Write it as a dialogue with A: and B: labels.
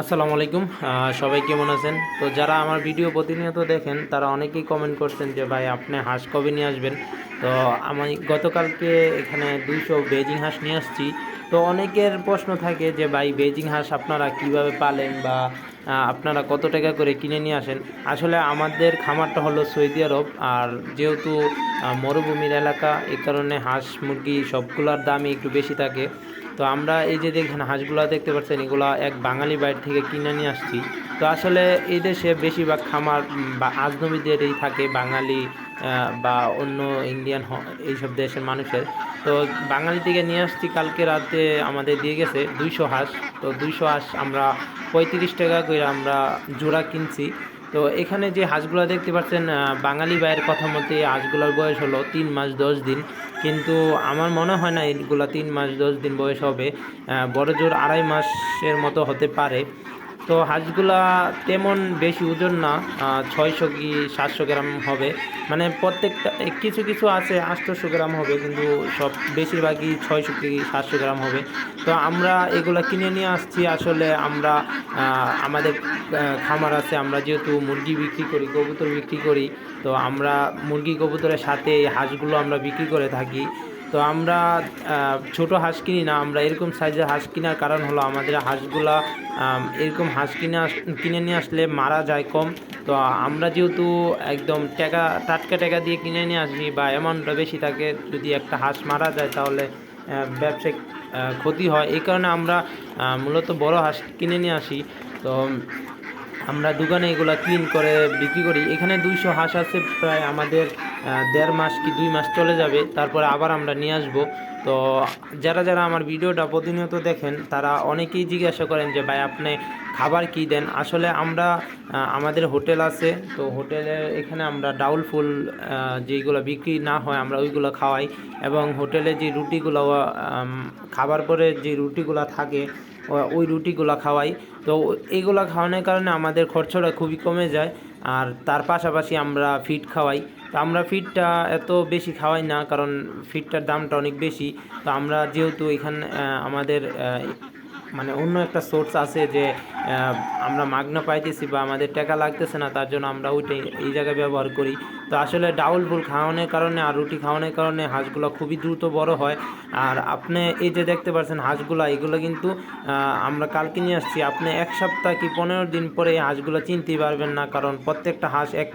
A: আসসালামু আলাইকুম। সবাই কেমন আছেন? তো যারা আমার ভিডিও প্রতিনিয়ত দেখেন, তারা অনেকেই কমেন্ট করছেন যে, ভাই, আপনি হাঁস কবে নিয়ে আসবেন? তো আমি গতকালকে এখানে দুইশো বেজিং হাঁস নিয়ে আসছি। তো অনেকের প্রশ্ন থাকে যে, ভাই, বেজিং হাঁস আপনারা কীভাবে পালেন বা আপনারা কত টাকা করে কিনে নিয়ে আসেন? আসলে আমাদের খামারটা হলো সৌদি আরব। আর যেহেতু মরুভূমির এলাকা এই কারণে হাঁস মুরগি সবগুলোর দামই একটু বেশি থাকে। তো আমরা এই যে দেখেন, হাঁসগুলো দেখতে পাচ্ছেন, এগুলা এক বাঙালি বাইরে থেকে কিনে নিয়ে আসছি। তো আসলে এই দেশে বেশিরভাগ খামার বা, আজনবীদেরই থাকে, বাঙালি বা অন্য ইন্ডিয়ান এইসব দেশের মানুষের। তো বাঙালি থেকে নিয়ে আসছি, কালকে রাতে আমাদের দিয়ে গেছে দুইশো হাঁস। তো দুইশো হাঁস আমরা পঁয়ত্রিশ টাকা করে আমরা জোড়া কিনছি। তো এখানে যে হাঁসগুলো দেখতে পাচ্ছেন বাঙালি ভাইয়ের কথা মতে হাঁসগুলোর বয়স হলো তিন মাস দশ দিন। কিন্তু আমার মনে হয় না এগুলো তিন মাস দশ দিন বয়স হবে। বড় জোর আড়াই মাসের মতো হতে পারে। তো হাঁসগুলা তেমন বেশি ওজন না ছয়শো কি সাতশো গ্রাম হবে। মানে প্রত্যেকটা কিছু কিছু আছে আটশোশো গ্রাম হবে, কিন্তু সব বেশিরভাগই ছয়শো কি সাতশো গ্রাম হবে। তো আমরা এগুলা কিনে নিয়ে আসছি। আসলে আমরা আমাদের খামার আছে। আমরা যেহেতু মুরগি বিক্রি করি, কবুতর বিক্রি করি, তো আমরা মুরগি কবুতরের সাথে এই হাঁসগুলো আমরা বিক্রি করে থাকি। তো আমরা ছোট হাঁস কিনি না, আমরা এরকম সাইজের হাঁস কেনার কারণ হলো আমাদের হাঁসগুলা এরকম হাঁস কিনে কিনে নিয়ে আসলে মারা যায় কম। তো আমরা যেহেতু একদম টাকা, টাটকা টাকা দিয়ে কিনে নিয়ে আসি বা অ্যামাউন্টটা বেশি থাকে, যদি একটা হাঁস মারা যায় তাহলে ব্যবসায়িক ক্ষতি হয়। এই কারণে আমরা মূলত বড় হাঁস কিনে নিয়ে আসি। তো আমরা দোকানে এগুলো ক্লিন করে বিক্রি করি। এখানে দুইশো হাঁস আছে, প্রায় আমাদের দেড় মাস কি দুই মাস চলে যাবে। তারপরে আবার আমরা নিয়ে আসব। তো যারা যারা আমার ভিডিওটা প্রতিনিয়ত দেখেন, তারা অনেকেই জিজ্ঞাসা করেন যে, ভাই, আপনি খাবার কি দেন? আসলে আমরা আমাদের হোটেল আছে। তো হোটেলের এখানে আমরা ডাউল ফুল যেগুলো বিক্রি না হয়, আমরা ওইগুলো খাওয়াই। এবং হোটেলে যে রুটিগুলো খাবার পরে যে রুটিগুলো থাকে ওই রুটিগুলো খাওয়াই। তো এইগুলো খাওয়ানোর কারণে আমাদের খরচটা খুবই কমে যায় আর তার পাশাপাশি আমরা ফিড খাওয়াই। তো আমরা ফিডটা এত বেশি খাওয়াই না কারণ ফিডটার দামটা অনেক বেশি। তো আমরা যেহেতু এখানে আমাদের মানে অন্য একটা সোর্স আছে যে আমরা মাগনা পাইতেছি বা আমাদের টাকা লাগতেছে না, তার জন্য আমরা ওইটাই এই জায়গায় ব্যবহার করি। তো আসলে ডাউল ফুল খাওয়ানোর কারণে আর রুটি খাওয়ানোর কারণে হাঁসগুলো খুবই দ্রুত বড় হয়। আর আপনি এই যে দেখতে পাচ্ছেন হাঁসগুলো, এগুলো কিন্তু আমরা কালকে নিয়ে আসছি। আপনি এক সপ্তাহ কি পনেরো দিন পরে এই হাঁসগুলো চিনতেই পারবেন না, কারণ প্রত্যেকটা হাঁস এক